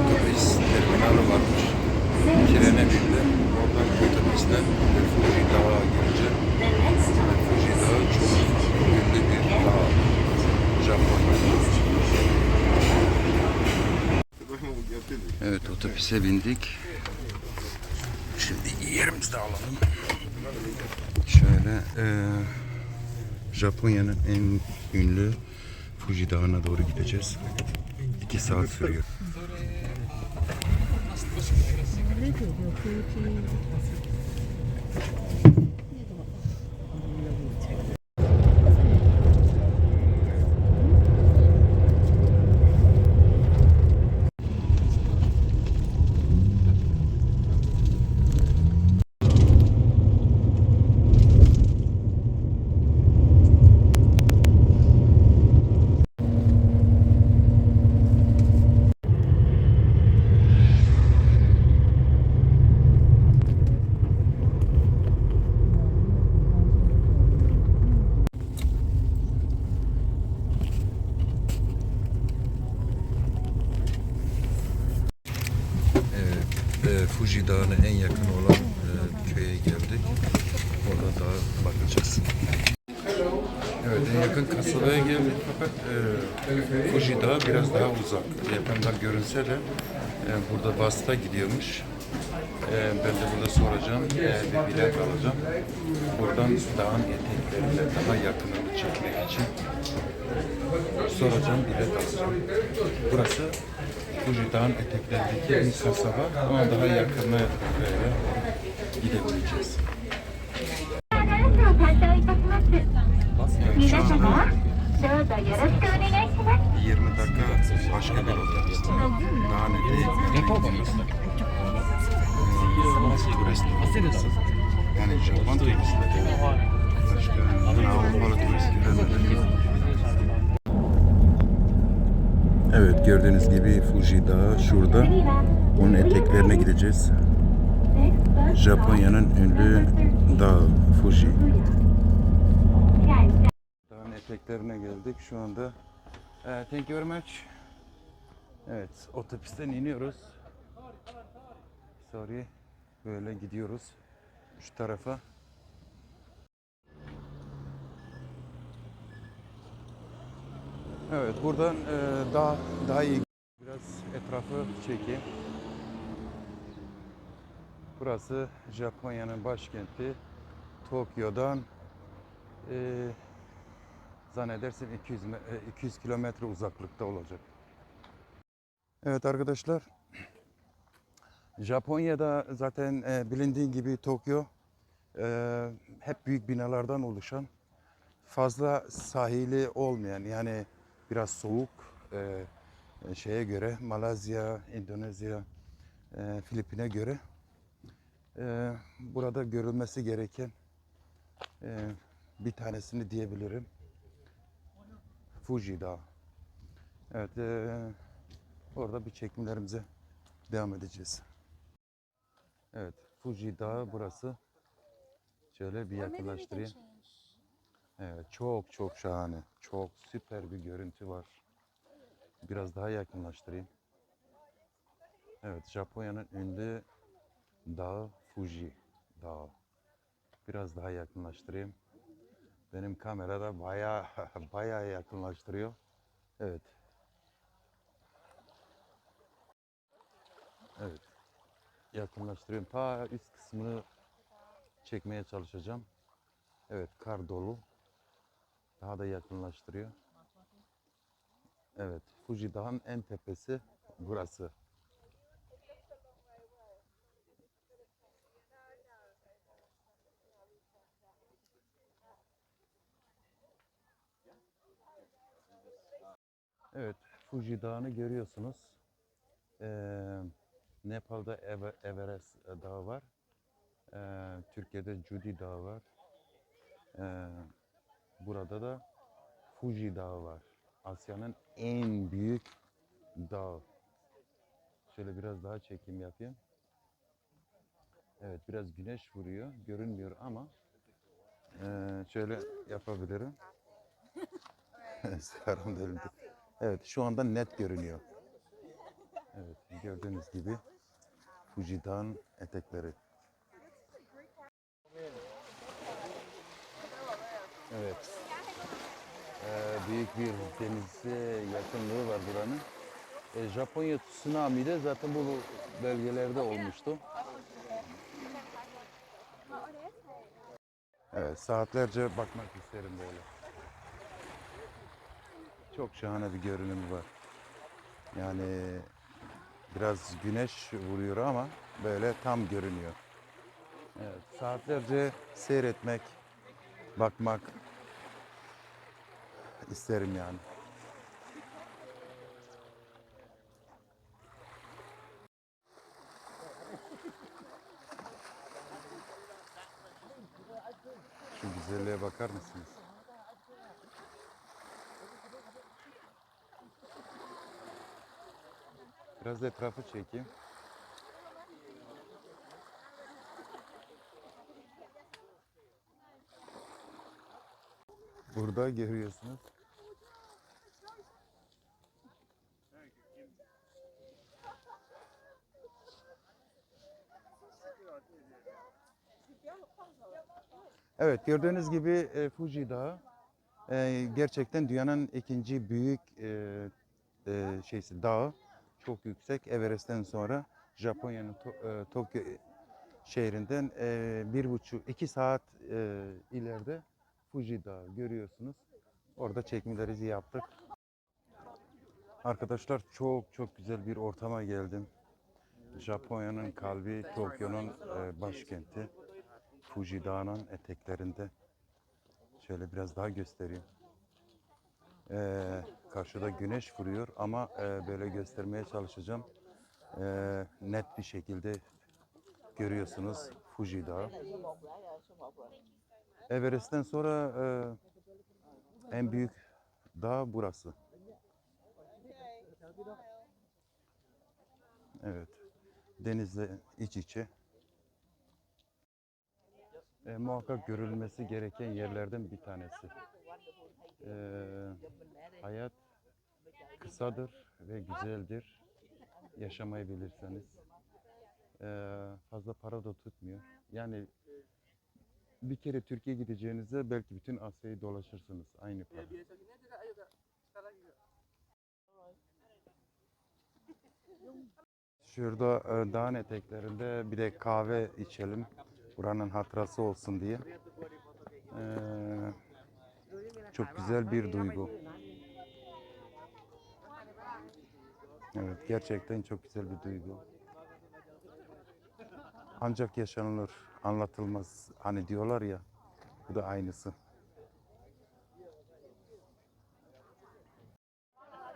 otobüs terminali varmış. Trene bindim. Oradan otobüsten Fuji Dağı gireceğim. Fuji Dağı çok ünlü bir dağ. Japonya'da. Evet otobüse bindik. Şimdi yerimizi de alalım. Şöyle eee Japonya'nın en ünlü Fuji Dağı'na doğru gideceğiz. 2 saat sürüyor. 歩いてる病気。Fuji Dağı'na en yakın olan e, köye geldik. Orada daha bakacağız. Evet, en yakın kasabaya geldik fakat e, Fuji Dağı biraz daha uzak. Yakından görünse de e, burada basta gidiyormuş. E, ben de burada soracağım, e, bir bilet alacağım. Buradan dağın eteklerine daha yakınını çekmek için soracağım, bilet alacağım. Burası Fuji Dağ'ın eteklerindeki bir kasaba ama daha yakınına e, gidebileceğiz. Yani şu anda 20 dakika başka bir otobüs. Daha ne değil. Yani Japon turistleri. Başka Avrupalı turistleri. Evet gördüğünüz gibi Fuji Dağı şurada. Onun eteklerine gideceğiz. Japonya'nın ünlü dağı Fuji. Dağın eteklerine geldik şu anda. Eh, thank you very much. Evet, otobüsten iniyoruz. Sorry. Böyle gidiyoruz. Şu tarafa. Evet, buradan eh, daha daha iyi biraz etrafı çekeyim. Burası Japonya'nın başkenti. Tokyo'dan eh, zannedersem 200 me- e, 200 kilometre uzaklıkta olacak. Evet arkadaşlar. Japonya'da zaten e, bilindiğin gibi Tokyo e, hep büyük binalardan oluşan fazla sahili olmayan yani biraz soğuk e, e, şeye göre Malezya, Endonezya, e, Filipin'e göre e, burada görülmesi gereken e, bir tanesini diyebilirim. Fuji Dağı. Evet, eee, orada bir çekimlerimize devam edeceğiz. Evet, Fuji Dağı burası. Şöyle bir yakınlaştırayım. Evet, çok çok şahane. Çok süper bir görüntü var. Biraz daha yakınlaştırayım. Evet, Japonya'nın ünlü dağı Fuji Dağı. Biraz daha yakınlaştırayım. Benim kamerada bayağı bayağı yakınlaştırıyor. Evet. Evet. Yakınlaştırıyorum. Ta üst kısmını çekmeye çalışacağım. Evet, kar dolu. Daha da yakınlaştırıyor. Evet, Fuji Dağı'nın en tepesi burası. Evet, Fuji Dağı'nı görüyorsunuz. Ee, Nepal'da Eve- Everest Dağı var. Ee, Türkiye'de Cudi Dağı var. Ee, burada da Fuji Dağı var. Asya'nın en büyük dağı. Şöyle biraz daha çekim yapayım. Evet, biraz güneş vuruyor. Görünmüyor ama ee, şöyle yapabilirim. Serum da elimde. Evet şu anda net görünüyor. Evet, gördüğünüz gibi Fuji Dağı'nın etekleri. Evet. Ee, büyük bir denize yakınlığı var buranın. E, Japonya tsunami de zaten bu bölgelerde olmuştu. Evet, saatlerce bakmak isterim böyle. Çok şahane bir görünümü var. Yani biraz güneş vuruyor ama böyle tam görünüyor. Evet, saatlerce seyretmek, bakmak isterim yani. Şu güzelliğe bakar mısınız? Biraz da etrafı çekeyim. Burada görüyorsunuz. Evet gördüğünüz gibi e, Fuji Dağı e, gerçekten dünyanın ikinci büyük e, şeysi dağı. Çok yüksek. Everest'ten sonra Japonya'nın To- Tokyo şehrinden bir buçuk iki saat ileride Fuji Dağı görüyorsunuz. Orada çekimlerimizi yaptık. Arkadaşlar çok çok güzel bir ortama geldim. Japonya'nın kalbi, Tokyo'nun e, başkenti. Fuji Dağı'nın eteklerinde. Şöyle biraz daha göstereyim. Ee, karşıda güneş vuruyor ama e, böyle göstermeye çalışacağım. Ee, net bir şekilde görüyorsunuz Fuji Dağı. Everest'ten sonra e, en büyük dağ burası. Evet. Denizle iç içe. E, muhakkak görülmesi gereken yerlerden bir tanesi. E, hayat kısadır ve güzeldir. Yaşamayı bilirseniz. E, fazla para da tutmuyor. Yani bir kere Türkiye gideceğinizde belki bütün Asya'yı dolaşırsınız aynı para. Şurada e, dağın eteklerinde bir de kahve içelim. Buranın hatırası olsun diye. Ee, çok güzel bir duygu. Evet, gerçekten çok güzel bir duygu. Ancak yaşanılır, anlatılmaz. Hani diyorlar ya, bu da aynısı.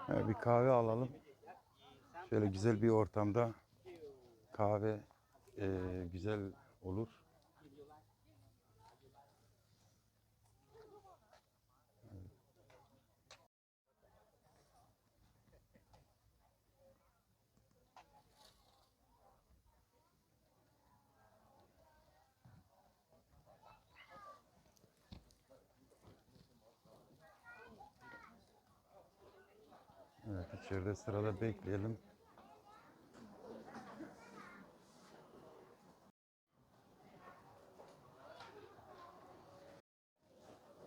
Evet, bir kahve alalım. Şöyle güzel bir ortamda kahve e, güzel olur. Evet içeride sırada bekleyelim.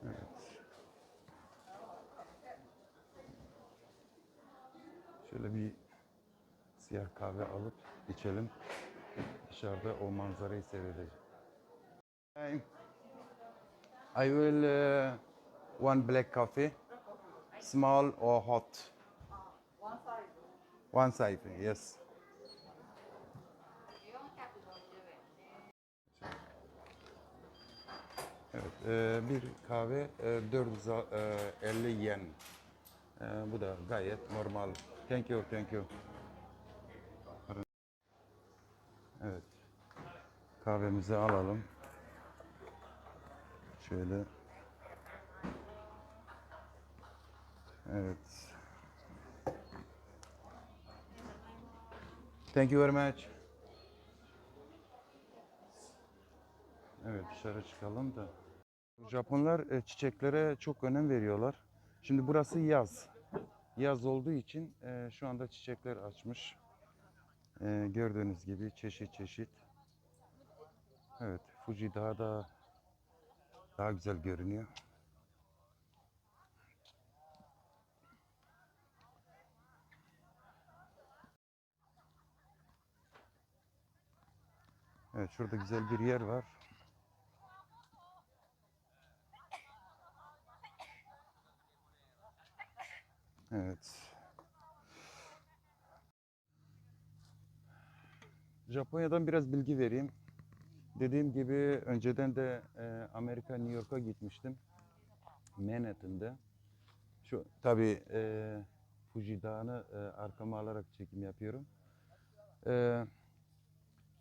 Evet. Şöyle bir siyah kahve alıp içelim. Dışarıda o manzarayı seyredeceğim. I will uh, one black coffee, small or hot. One side, yes. Evet, e, bir kahve e, 450 yen. E, bu da gayet normal. Thank you, thank you. Evet. Kahvemizi alalım. Şöyle. Evet. Thank you very much. Evet dışarı çıkalım da. Japonlar e, çiçeklere çok önem veriyorlar. Şimdi burası yaz. Yaz olduğu için e, şu anda çiçekler açmış. Ee, gördüğünüz gibi çeşit çeşit. Evet, Fuji daha da daha güzel görünüyor. Evet, şurada güzel bir yer var. Evet. Japonya'dan biraz bilgi vereyim. Dediğim gibi önceden de e, Amerika, New York'a gitmiştim. Manhattan'da. Şu tabii e, Fuji Dağı'nı e, arkama alarak çekim yapıyorum. E,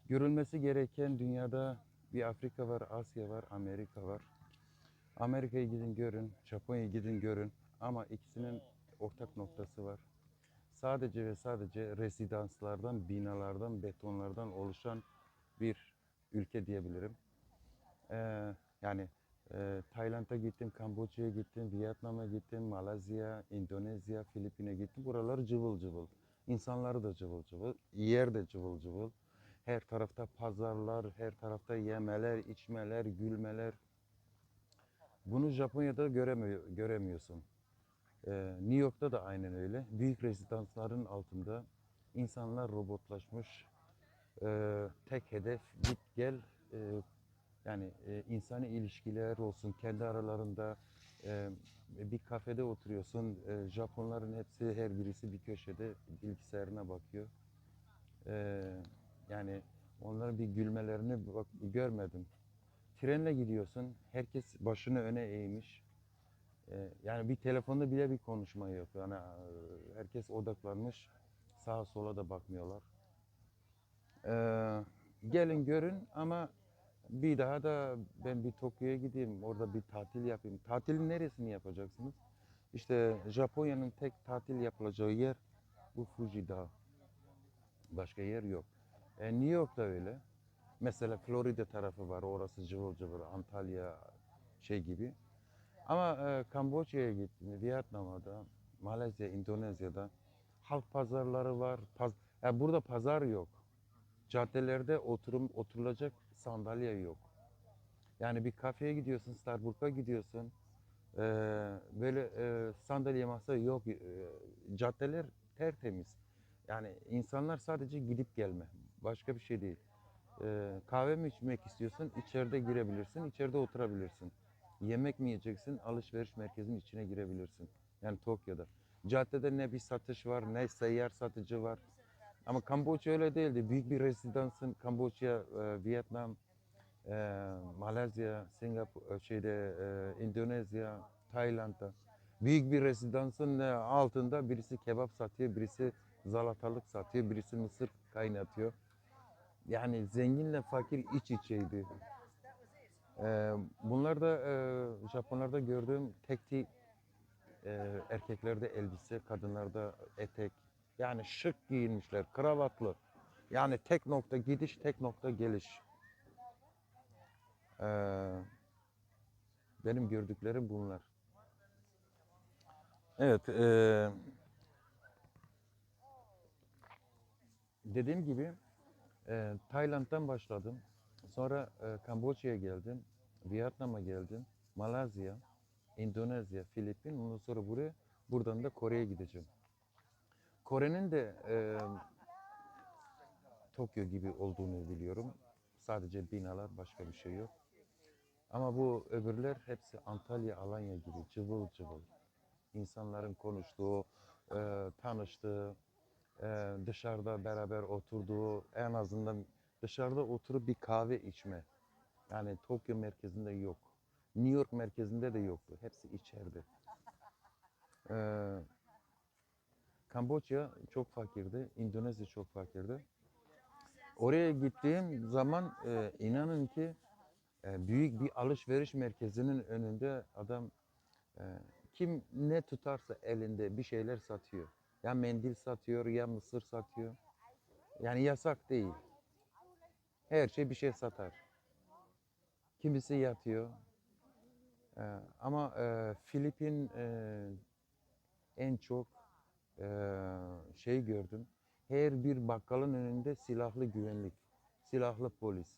görülmesi gereken dünyada bir Afrika var, Asya var, Amerika var. Amerika'ya gidin görün, Japonya'ya gidin görün. Ama ikisinin ortak noktası var. Sadece ve sadece rezidanslardan, binalardan, betonlardan oluşan bir ülke diyebilirim. Ee, yani e, Tayland'a gittim, Kamboçya'ya gittim, Vietnam'a gittim, Malezya, Endonezya, Filipin'e gittim. Buralar cıvıl cıvıl. İnsanları da cıvıl cıvıl, yer de cıvıl cıvıl. Her tarafta pazarlar, her tarafta yemeler, içmeler, gülmeler. Bunu Japonya'da göremiyor, göremiyorsun. Ee, New York'ta da aynen öyle. Büyük rezidansların altında insanlar robotlaşmış. Ee, tek hedef git gel e, yani e, insani ilişkiler olsun kendi aralarında e, bir kafede oturuyorsun. E, Japonların hepsi her birisi bir köşede bilgisayarına bakıyor. E, yani onların bir gülmelerini bak, görmedim. Trenle gidiyorsun. Herkes başını öne eğmiş. Ee, yani bir telefonda bile bir konuşma yok. Yani e, herkes odaklanmış. Sağa sola da bakmıyorlar. Ee, gelin görün ama bir daha da ben bir Tokyo'ya gideyim. Orada bir tatil yapayım. Tatilin neresini yapacaksınız? İşte Japonya'nın tek tatil yapılacağı yer bu Fuji Dağı. Başka yer yok. E, New York'ta öyle. Mesela Florida tarafı var. Orası cıvıl cıvıl. Antalya şey gibi. Ama e, Kamboçya'ya gittim, Vietnam'a da, Malezya, Endonezya'da halk pazarları var. Paz ya burada pazar yok. Caddelerde oturum oturulacak sandalye yok. Yani bir kafeye gidiyorsun, Starbucks'a gidiyorsun. e, böyle e, sandalye masa yok. E, caddeler tertemiz. Yani insanlar sadece gidip gelme. Başka bir şey değil. E, kahve mi içmek istiyorsun? İçeride girebilirsin, içeride oturabilirsin. Yemek mi yiyeceksin? Alışveriş merkezinin içine girebilirsin. Yani Tokyo'da. Caddede ne bir satış var, ne seyyar satıcı var. Ama Kamboçya öyle değildi. Büyük bir rezidansın Kamboçya, e, Vietnam, e, Malezya, Singapur, e, şeyde e, Endonezya, Tayland'da. Büyük bir rezidansın e, altında birisi kebap satıyor, birisi zalatalık satıyor, birisi mısır kaynatıyor. Yani zenginle fakir iç içeydi. Ee, bunlar da e, Japonlarda gördüğüm tek tip e, erkeklerde elbise, kadınlarda etek. Yani şık giyinmişler, kravatlı. Yani tek nokta gidiş, tek nokta geliş. Ee, benim gördüklerim bunlar. Evet, e, dediğim gibi e, Tayland'dan başladım. Sonra e, Kamboçya'ya geldim, Vietnam'a geldim, Malezya, Endonezya, Filipin, ondan sonra buraya, buradan da Kore'ye gideceğim. Kore'nin de e, Tokyo gibi olduğunu biliyorum. Sadece binalar, başka bir şey yok. Ama bu öbürler hepsi Antalya, Alanya gibi cıvıl cıvıl. İnsanların konuştuğu, e, tanıştığı, e, dışarıda beraber oturduğu, en azından dışarıda oturup bir kahve içme. Yani Tokyo merkezinde yok. New York merkezinde de yoktu. Hepsi içeride. Ee, Kamboçya çok fakirdi. Endonezya çok fakirdi. Oraya gittiğim zaman e, inanın ki e, büyük bir alışveriş merkezinin önünde adam e, kim ne tutarsa elinde bir şeyler satıyor. Ya mendil satıyor ya mısır satıyor. Yani yasak değil. Her şey bir şey satar. Kimisi yatıyor. Ee, ama e, Filipin e, en çok e, şey gördüm. Her bir bakkalın önünde silahlı güvenlik, silahlı polis.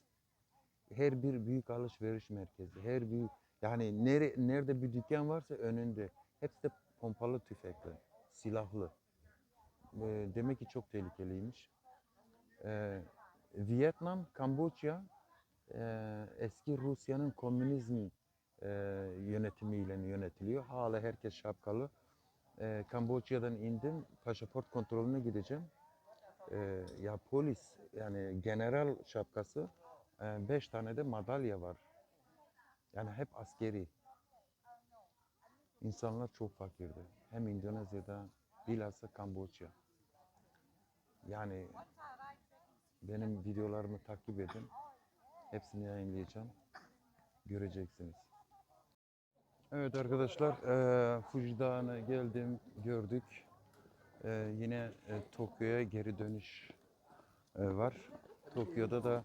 Her bir büyük alışveriş merkezi, her büyük yani nere, nerede bir dükkan varsa önünde hepsi de pompalı tüfekle, silahlı. Ee, demek ki çok tehlikeliymiş. Ee, Vietnam, Kamboçya e, eski Rusya'nın komünizm e, yönetimiyle yönetiliyor. Hala herkes şapkalı. E, Kamboçya'dan indim, pasaport kontrolüne gideceğim. E, ya polis, yani general şapkası, e, beş tane de madalya var. Yani hep askeri. İnsanlar çok fakirdi. Hem Endonezya'da, bilhassa Kamboçya. Yani benim videolarımı takip edin. Hepsini yayınlayacağım. Göreceksiniz. Evet arkadaşlar, eee Fuji Dağı'na geldim, gördük. Eee, yine e, Tokyo'ya geri dönüş e, var. Tokyo'da da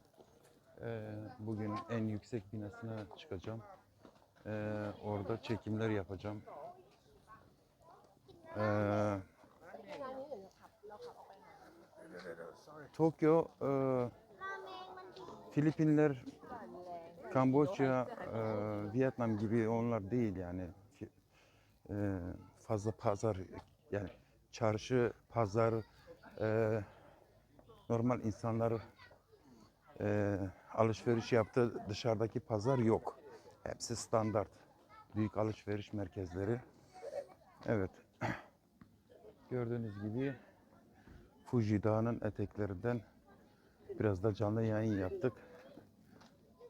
e, bugün en yüksek binasına çıkacağım. E, orada çekimler yapacağım. E, Tokyo, e, Filipinler, Kamboçya, e, Vietnam gibi onlar değil yani. E, fazla pazar yani çarşı, pazar, e, normal insanlar e, alışveriş yaptığı dışarıdaki pazar yok. Hepsi standart. Büyük alışveriş merkezleri. Evet. Gördüğünüz gibi Fuji Dağı'nın eteklerinden biraz da canlı yayın yaptık.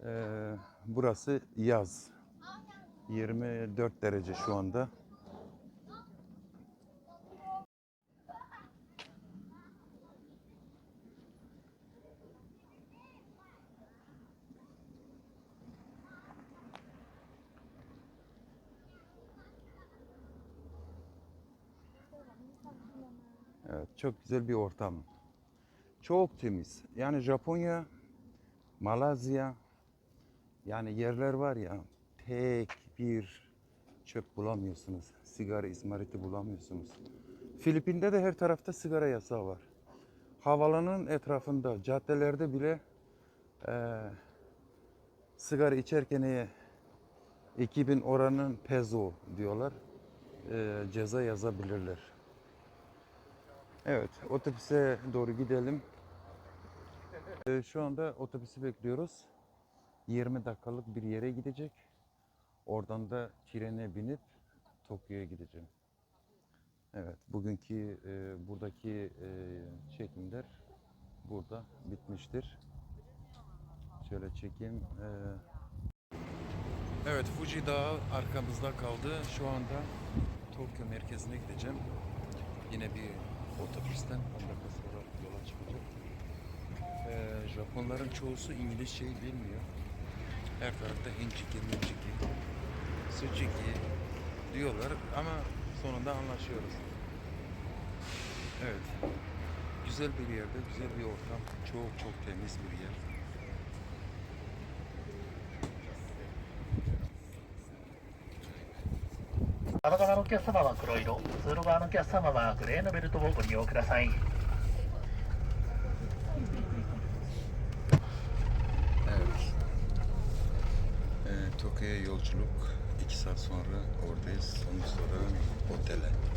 Ee, burası yaz. 24 derece şu anda. Evet, çok güzel bir ortam. Çok temiz. Yani Japonya, Malezya, yani yerler var ya tek bir çöp bulamıyorsunuz. Sigara izmariti bulamıyorsunuz. Filipin'de de her tarafta sigara yasağı var. Havalanın etrafında, caddelerde bile eee, sigara içerken e, 2000 oranın peso diyorlar. Eee, ceza yazabilirler. Evet, otobüse doğru gidelim. Ee, şu anda otobüsü bekliyoruz. 20 dakikalık bir yere gidecek. Oradan da trene binip Tokyo'ya gideceğim. Evet, bugünkü e, buradaki e, çekimler burada bitmiştir. Şöyle çekeyim. Ee, Evet, Fuji Dağı arkamızda kaldı. Şu anda Tokyo merkezine gideceğim. Yine bir otobüsten 10 dakika sonra yola çıkacak. Ee, Japonların çoğusu İngilizceyi bilmiyor. Her tarafta Hinchiki, Minchiki, Suchiki diyorlar ama sonunda anlaşıyoruz. Evet. Güzel bir yerde, güzel bir ortam. Çok çok temiz bir yer. 窓側のお客様は黒色、通路側のお客様はグレーのベルトをご利用ください。Tokyo'ya yolculuk. 2 saat sonra oradayız. Ondan sonra otele.